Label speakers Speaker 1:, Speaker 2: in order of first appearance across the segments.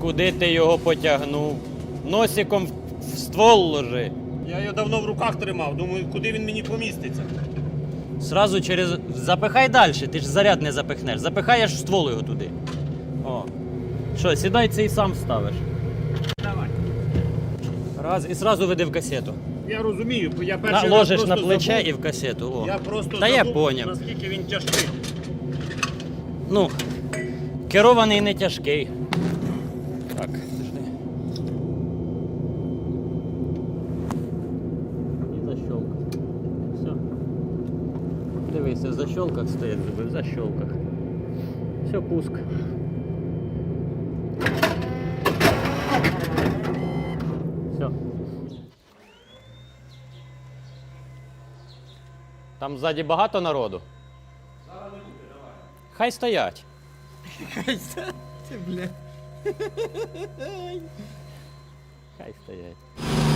Speaker 1: Куди ти його потягнув? Носиком в- в ствол ложи.
Speaker 2: Я його давно в руках тримав, думаю, куди він мені поміститься.
Speaker 1: Сразу через. Запихай далі, ти ж заряд не запихнеш. Запихаєш в ствол його туди. О. Що, сідай це і сам ставиш.
Speaker 2: Давай.
Speaker 1: Раз і сразу веди в касету.
Speaker 2: Я розумію, бо я
Speaker 1: На,
Speaker 2: перший
Speaker 1: ложиш на плече
Speaker 2: забув.
Speaker 1: і в касету. О.
Speaker 2: Я просто
Speaker 1: Та я
Speaker 2: забув,
Speaker 1: поняв.
Speaker 2: наскільки він тяжкий.
Speaker 1: Ну, керований не тяжкий. щелках стоять зубы, в защелках. Все, пуск. Все. Там сзади багато народу? Хай стоять. Хай стоять. Хай стоять.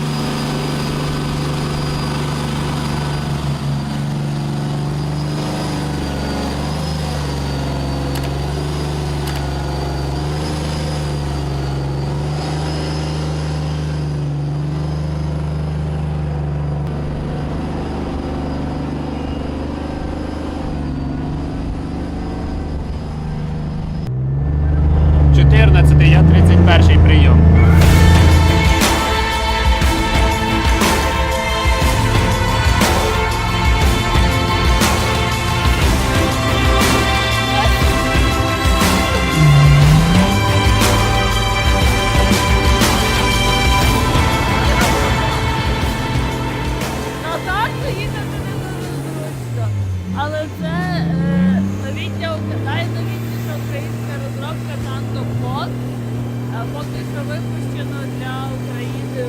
Speaker 1: Перший прийом.
Speaker 3: На так їхати не дуже зручно. Але це е, новітня українська розробка танкоплот. Поки що випущено для України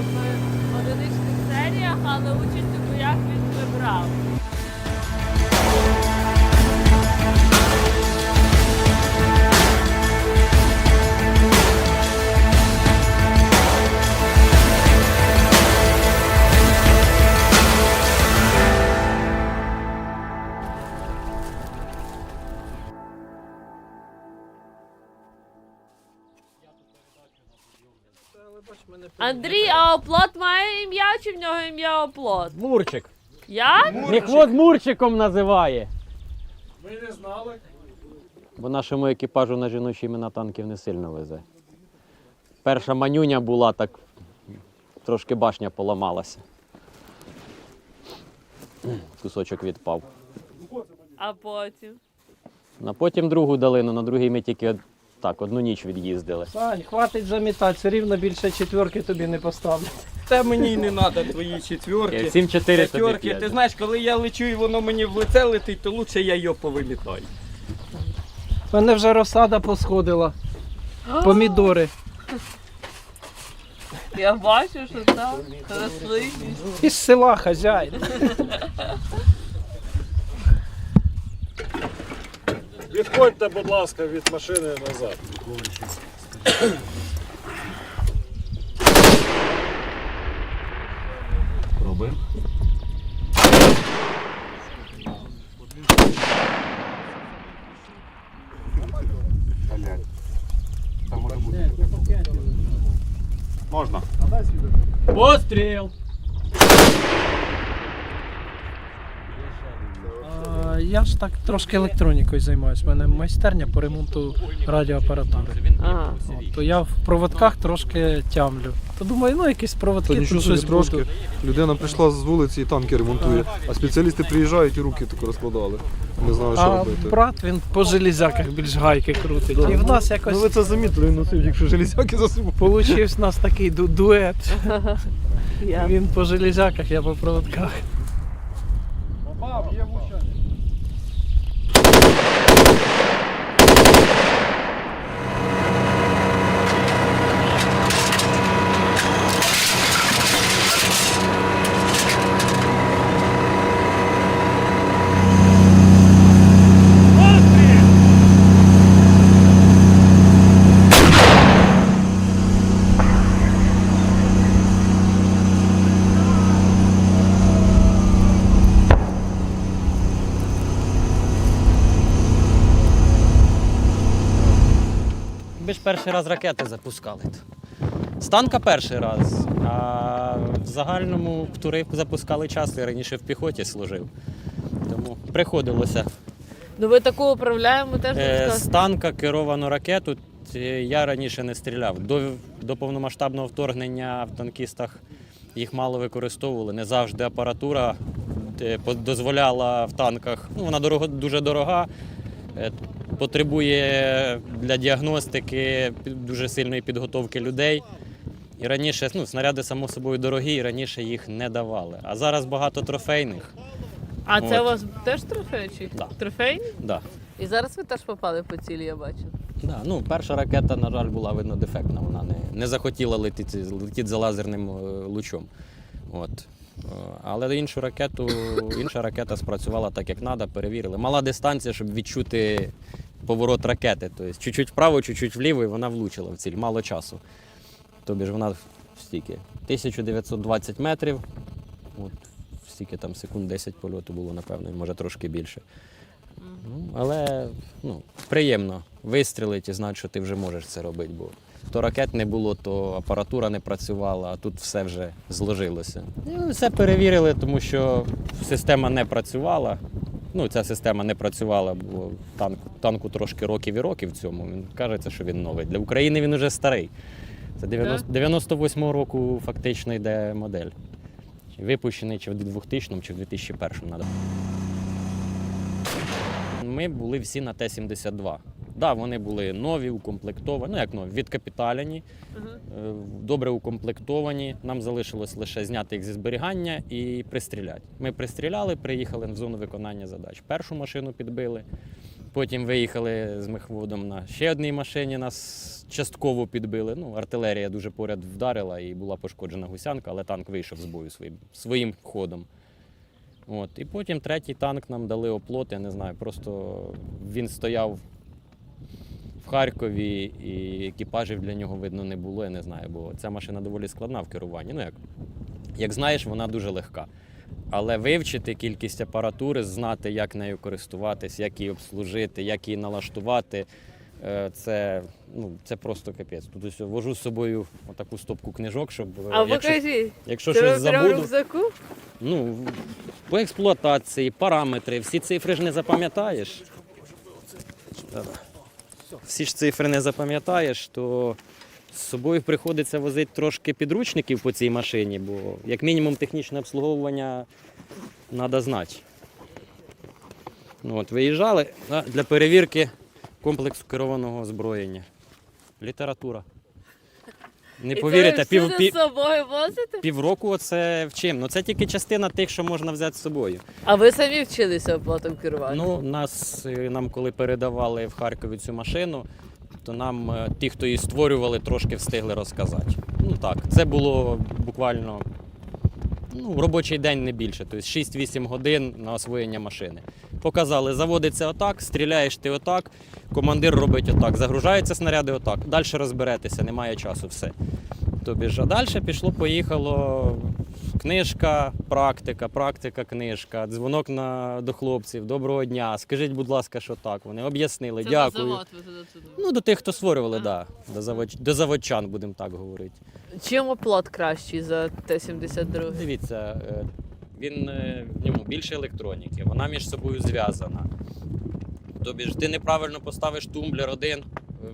Speaker 3: в одиничних серіях, але участь у боях він вибрав. брав. Андрій, а оплот має ім'я чи в нього ім'я оплот?
Speaker 1: Мурчик.
Speaker 3: Як?
Speaker 1: Міхвод Мурчиком називає.
Speaker 2: Ви не знали?
Speaker 1: Бо нашому екіпажу на жіночі імена танків не сильно везе. Перша манюня була, так трошки башня поламалася. Кусочок відпав.
Speaker 3: А потім.
Speaker 1: А потім другу дали, але на другій ми тільки так, одну ніч від'їздили.
Speaker 4: Сань, хватить замітати, все рівно більше четверки тобі не поставлять. Та мені й не треба твої четверки.
Speaker 1: 7-4 тобі п'ять.
Speaker 4: Ти знаєш, коли я лечу і воно мені в лице летить, то лучше я його повилітаю. У мене вже розсада посходила. Помідори.
Speaker 3: Я бачу, що там рослинність.
Speaker 4: Із села хазяїн.
Speaker 5: Відходьте, будь ласка, від машини назад.
Speaker 1: Пробуємо.
Speaker 2: Можна.
Speaker 1: Постріл!
Speaker 4: Я ж так трошки електронікою займаюся. У мене майстерня по ремонту радіоапаратури. От, То я в проводках трошки тямлю. То думаю, ну якісь проводки
Speaker 6: Та нічого
Speaker 4: тут
Speaker 6: собі
Speaker 4: щось
Speaker 6: трошки.
Speaker 4: буду.
Speaker 6: Людина прийшла з вулиці і танки ремонтує, а спеціалісти приїжджають і руки тако розкладали. Не знаю, що
Speaker 4: А
Speaker 6: робити.
Speaker 4: брат він по железяках більш гайки крутить. І в нас
Speaker 6: Ну
Speaker 4: якось
Speaker 6: ви це замітили, він носив, якщо железяки засипав.
Speaker 4: Получився у нас такий ду- дует.
Speaker 3: Я.
Speaker 4: Він по железяках, я по проводках.
Speaker 1: Перший раз ракети запускали. З танка перший раз, а в загальному птури запускали часто, я раніше в піхоті служив. Тому приходилося.
Speaker 3: Ну ви таку управляємо теж
Speaker 1: Е, з танка керовану ракету я раніше не стріляв. До, до повномасштабного вторгнення в танкістах їх мало використовували. Не завжди апаратура е, дозволяла в танках. Ну, вона дорого, дуже дорога, е, потребує для діагностики дуже сильної підготовки людей. І раніше ну, снаряди, само собою, дорогі, і раніше їх не давали. А зараз багато трофейних.
Speaker 3: А це
Speaker 1: от.
Speaker 3: у вас теж трофей? Чи?
Speaker 1: Да.
Speaker 3: Трофейні?
Speaker 1: Да.
Speaker 3: І зараз ви теж попали по цілі, я бачу.
Speaker 1: Да, ну, перша ракета, на жаль, була видно дефектна. Вона не, не захотіла летіти, летіти за лазерним е, лучом. От. Е, Але іншу ракету, інша ракета спрацювала так, як треба, перевірили. Мала дистанція, щоб відчути поворот ракети. Тобто чуть-чуть вправо, чуть-чуть вліво, і вона влучила в ціль. Мало часу. Тобі ж вона стільки. 1920 метрів. От, стільки там секунд 10 польоту було, напевно, може трошки більше. Ну, але ну, приємно вистрілити і знати, що ти вже можеш це робити. Бо то ракет не було, то апаратура не працювала, а тут все вже зложилося. І все перевірили, тому що система не працювала. Ну, ця система не працювала, бо танку, танку трошки років і років в цьому. Він кажеться, що він новий. Для України він уже старий. Це 90, 98-го року фактично йде модель. Випущений чи в 2000 чи в 2001 надо. Ми були всі на Т-72. Да, вони були нові, укомплектовані, ну як нові, відкапіталені, е, добре укомплектовані. Нам залишилось лише зняти їх зі зберігання і пристріляти. Ми пристріляли, приїхали в зону виконання задач. Першу машину підбили, потім виїхали з мехводом на ще одній машині, нас частково підбили. Ну, артилерія дуже поряд вдарила і була пошкоджена гусянка, але танк вийшов з бою своїм, своїм ходом. От. І потім третій танк нам дали оплот, я не знаю, просто він стояв Харкові, і екіпажів для нього видно не було, я не знаю, бо ця машина доволі складна в керуванні. Ну, як, як знаєш, вона дуже легка. Але вивчити кількість апаратури, знати, як нею користуватись, як її обслужити, як її налаштувати. е, Це, ну, це просто капець. Тут ось вожу з собою отаку стопку книжок, щоб е,
Speaker 3: А
Speaker 1: якщо, якщо
Speaker 3: це
Speaker 1: щось забуду.
Speaker 3: рюкзаку?
Speaker 1: Ну, по експлуатації, параметри, всі цифри ж не запам'ятаєш. Всі ж цифри не запам'ятаєш, то з собою приходиться возити трошки підручників по цій машині, бо як мінімум технічне обслуговування треба знати. Ну, от, виїжджали для перевірки комплексу керованого озброєння. Література. Не повірите, пів, пів,
Speaker 3: з собою возите?
Speaker 1: Півроку це вчим. Ну це тільки частина тих, що можна взяти з собою.
Speaker 3: А ви самі вчилися оплатом керувати?
Speaker 1: Ну, нас е, нам, коли передавали в Харкові цю машину, то нам е, ті, хто її створювали, трошки встигли розказати. Ну так, це було буквально ну, робочий день не більше, тобто 6-8 годин на освоєння машини. Показали, заводиться отак, стріляєш ти отак, командир робить отак, загружаються снаряди отак. Далі розберетеся, немає часу, все. Тобі ж, а далі пішло, поїхало. Книжка, практика, практика, книжка, дзвонок на, до хлопців. Доброго дня. Скажіть, будь ласка, що так. Вони об'яснили,
Speaker 3: Це
Speaker 1: дякую.
Speaker 3: завод ви туди туди.
Speaker 1: Ну, до тих, хто створювали, так. Да. До, завод... до заводчан, будемо так говорити.
Speaker 3: Чим оплат кращий за Т-72?
Speaker 1: Дивіться, е, він е, в ньому більше електроніки, вона між собою зв'язана. Тобі ж ти неправильно поставиш тумблер один,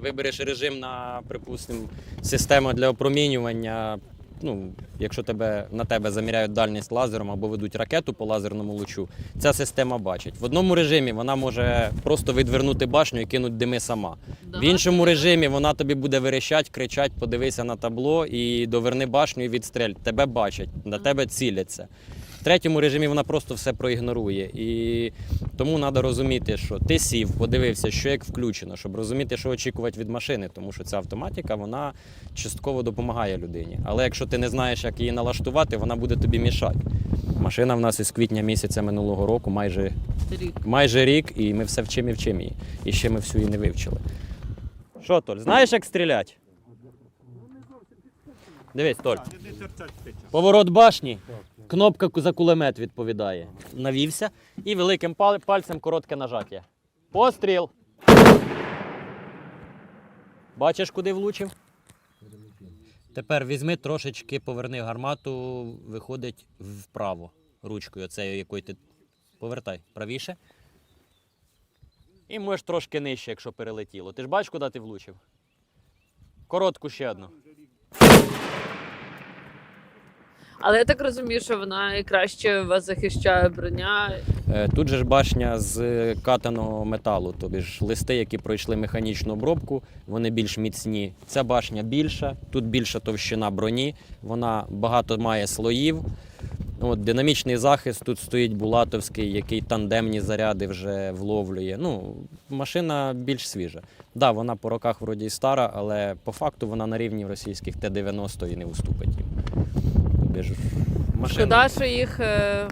Speaker 1: вибереш режим на, припустимо, систему для опромінювання. Ну, якщо тебе, на тебе заміряють дальність лазером або ведуть ракету по лазерному лучу, ця система бачить. В одному режимі вона може просто відвернути башню і кинути дими сама. В іншому режимі вона тобі буде верещать, кричать, подивися на табло і доверни башню і відстрель. Тебе бачать, на тебе ціляться. В третьому режимі вона просто все проігнорує. І тому треба розуміти, що ти сів, подивився, що як включено, щоб розуміти, що очікувати від машини, тому що ця автоматика вона частково допомагає людині. Але якщо ти не знаєш, як її налаштувати, вона буде тобі мішати. Машина в нас із квітня місяця минулого року, майже
Speaker 3: Рік.
Speaker 1: майже рік, і ми все вчимо і вчимо її. І ще ми всю її не вивчили. Що, Толь, знаєш, як стріляти? Дивись, Толь. Поворот башні. Кнопка за кулемет відповідає. Навівся і великим пальцем коротке нажаття. Постріл. Бачиш, куди влучив? Тепер візьми трошечки, поверни гармату, виходить вправо ручкою, оцею, якою ти. Повертай правіше. І можеш трошки нижче, якщо перелетіло. Ти ж бачиш, куди ти влучив? Коротку ще одну.
Speaker 3: Але я так розумію, що вона і краще вас захищає броня.
Speaker 1: Е, Тут же ж башня з катаного металу, тобі ж листи, які пройшли механічну обробку, вони більш міцні. Ця башня більша, тут більша товщина броні, вона багато має слоїв. От, динамічний захист тут стоїть Булатовський, який тандемні заряди вже вловлює. Ну, машина більш свіжа. Да, вона по роках вроді стара, але по факту вона на рівні російських Т-90 і не уступить їм. Ж машина-
Speaker 3: Шкода, що їх е,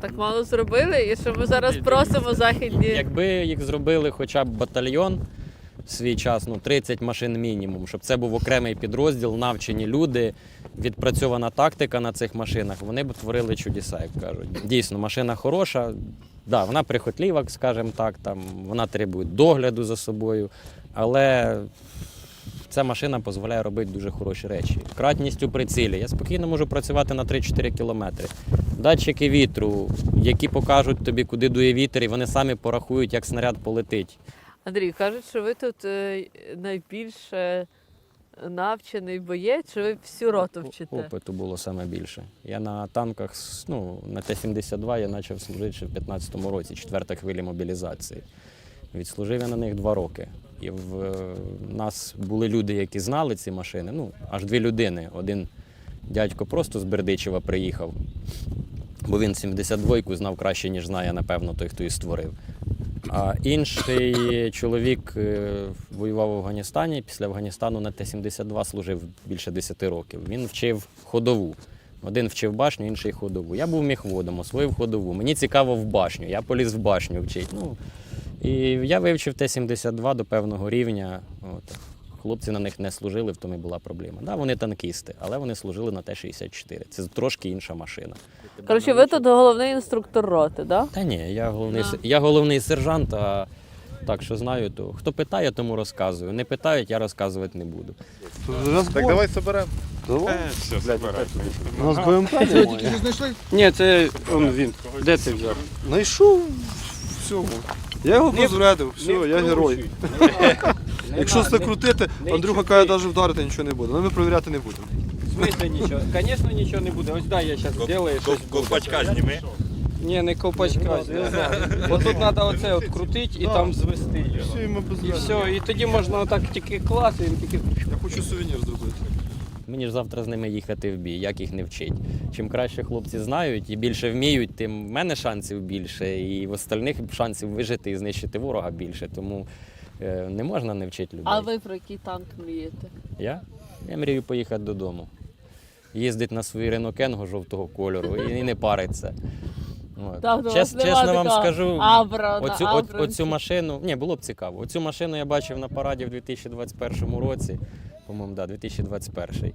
Speaker 3: так мало зробили, і що ми зараз просимо західні.
Speaker 1: Якби їх зробили хоча б батальйон в свій час, ну 30 машин мінімум, щоб це був окремий підрозділ, навчені люди, відпрацьована тактика на цих машинах, вони б творили чудеса, як кажуть. Дійсно, машина хороша, да, вона прихотлива, скажімо так, там, вона требує догляду за собою, але ця машина дозволяє робити дуже хороші речі. Кратність у прицілі. Я спокійно можу працювати на 3-4 кілометри. Датчики вітру, які покажуть тобі, куди дує вітер, і вони самі порахують, як снаряд полетить.
Speaker 3: Anдрій, кажуть, що ви тут е, найбільш е, навчений боєць, що ви всю роту вчите.
Speaker 1: Опиту було саме більше. Я на танках, ну, на Т-72 я почав служити ще в 15-му році, четверта хвиля мобілізації. Відслужив я на них два роки. І в е, нас були люди, які знали ці машини. Ну, аж дві людини. Один дядько просто з Бердичева приїхав, бо він 72-ку знав краще, ніж знає, напевно, той, хто її створив. А інший чоловік е, воював в Афганістані. Після Афганістану на Т-72 служив більше 10 років. Він вчив ходову. Один вчив башню, інший ходову. Я був міхводом, освоїв ходову. Мені цікаво в башню. Я поліз в башню вчити. Ну, і я вивчив Т-72 до певного рівня. От. Хлопці на них не служили, в тому і була проблема. Да, вони танкісти, але вони служили на Т-64. Це трошки інша машина.
Speaker 3: Коротше, ви тут головний інструктор роти, да?
Speaker 1: Та ні, я головний,
Speaker 3: Да.
Speaker 1: я головний сержант, а так що знаю, то хто питає, тому розказую. Не питають, я розказувати не буду.
Speaker 5: Так давай соберемо.
Speaker 2: Все, забирай.
Speaker 6: У нас БМП немає.
Speaker 4: Ні, це він. Де ти взяв?
Speaker 6: Знайшов всього. Я його розрядив, все, я герой. Якщо це крутити, Андрюха каже, навіть вдарити нічого не буде. Ну ми перевіряти не будемо.
Speaker 4: В смислі нічого? Звісно, нічого не буде. Ось да, я зараз зроблю щось.
Speaker 2: Ковпачка зніми.
Speaker 4: Ні, не ковпачка. не знаю. От тут треба оце от крутити і там звести. його.
Speaker 6: Все, і ми
Speaker 4: І все, і тоді можна отак тільки клас, і він тільки.
Speaker 6: Я хочу сувенір зробити.
Speaker 1: Мені ж завтра з ними їхати в бій, як їх не вчить. Чим краще хлопці знають і більше вміють, тим в мене шансів більше, і в остальних шансів вижити і знищити ворога більше. Тому е, не можна не вчити людей.
Speaker 3: А ви про який танк мрієте?
Speaker 1: Я? Я мрію поїхати додому. Їздить на свій ренокенго жовтого кольору і не париться. От.
Speaker 3: Так, ну,
Speaker 1: Чес-
Speaker 3: нема
Speaker 1: чесно вам
Speaker 3: такого
Speaker 1: скажу,
Speaker 3: Абра,
Speaker 1: оцю,
Speaker 3: Абрамсі.
Speaker 1: оцю машину, ні, було б цікаво. Оцю машину я бачив на параді в 2021 році. По-моєму, да, 2021.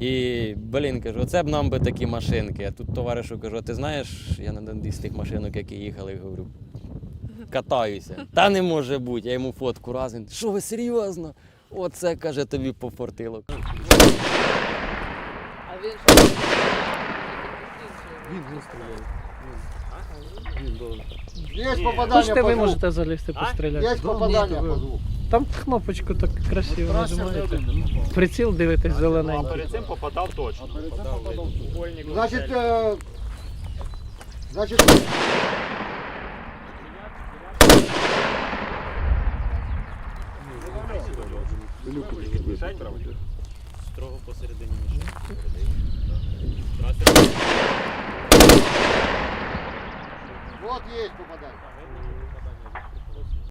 Speaker 1: І, блін, кажу, оце б нам би такі машинки. А тут товаришу кажу, а ти знаєш, я на одній з тих машинок, які їхали, говорю, катаюся. Та не може бути. Я йому фотку раз. Він, що ви серйозно? Оце каже тобі пофортило.
Speaker 3: А він що?
Speaker 6: Він. Він, да.
Speaker 7: Есть попадание по
Speaker 4: ви
Speaker 7: звуку.
Speaker 4: можете залізти постріляти.
Speaker 7: Есть попадание по звуку.
Speaker 4: Там кнопочку так красиво нажимаєте. Приціл дивитесь зелененький.
Speaker 2: Перед цим попадав точно.
Speaker 7: Значит, э, значит,
Speaker 6: Люку зробити.
Speaker 1: Строго посередині мішені.
Speaker 7: вот есть попадание.